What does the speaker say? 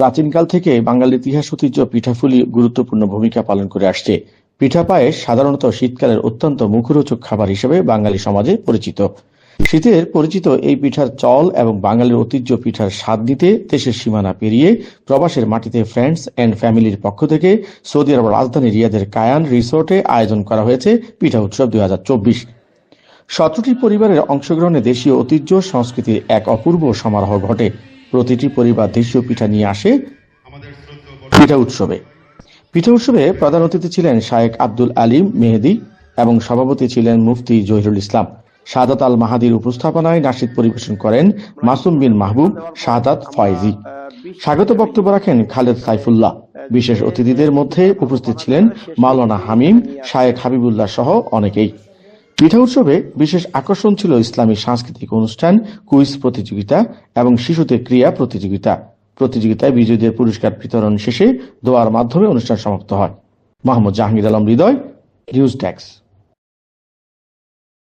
প্রাচীনকাল থেকে বাঙালির ইতিহাস, ঐতিহ্য, পিঠাফুলি গুরুত্বপূর্ণ ভূমিকা পালন করে আসছে। পিঠা পায়েস সাধারণত শীতকালের অত্যন্ত মুখরোচক খাবার হিসেবে বাঙালি সমাজে পরিচিত। শীতের পরিচিত এই পিঠার চল এবং বাঙালির ঐতিহ্য পিঠার স্বাদ নিতে দেশের সীমানা পেরিয়ে প্রবাসের মাটিতে ফ্রেন্ডস অ্যান্ড ফ্যামিলির পক্ষ থেকে সৌদি আরব রাজধানী রিয়াদের কায়ান রিসোর্টে আয়োজন করা হয়েছে পিঠা উৎসব দুই সতেরোটি পরিবারের অংশগ্রহণে দেশীয় ঐতিহ্য, সংস্কৃতির এক অপূর্ব সমারোহ ঘটে। প্রতিটি পরিবার দেশীয় পিঠা নিয়ে আসে পিঠা উৎসবে। পিঠা উৎসবে প্রধান অতিথি ছিলেন শায়েক আব্দুল আলিম মেহেদি এবং সভাপতি ছিলেন মুফতি জহিরুল ইসলাম। শাহাদাত আল মাহাদির উপস্থাপনায় নাসিদ পরিবেশন করেন মাসুম বিন মাহবুব শাহাদাত ফয়েজি। স্বাগত বক্তব্য রাখেন খালেদ সাইফুল্লাহ। বিশেষ অতিথিদের মধ্যে উপস্থিত ছিলেন মাওলানা হামিম শায়েক হাবিবুল্লাহ সহ অনেকেই। পিঠা উৎসবে বিশেষ আকর্ষণ ছিল ইসলামী সাংস্কৃতিক অনুষ্ঠান, কুইজ প্রতিযোগিতা এবং শিশুদের ক্রিয়া প্রতিযোগিতা। প্রতিযোগিতায় বিজয়ীদের পুরস্কার বিতরণ শেষে দোয়ার মাধ্যমে অনুষ্ঠান সমাপ্ত হয়। Mohammad Jahangir Alam, Hridoy, news desk.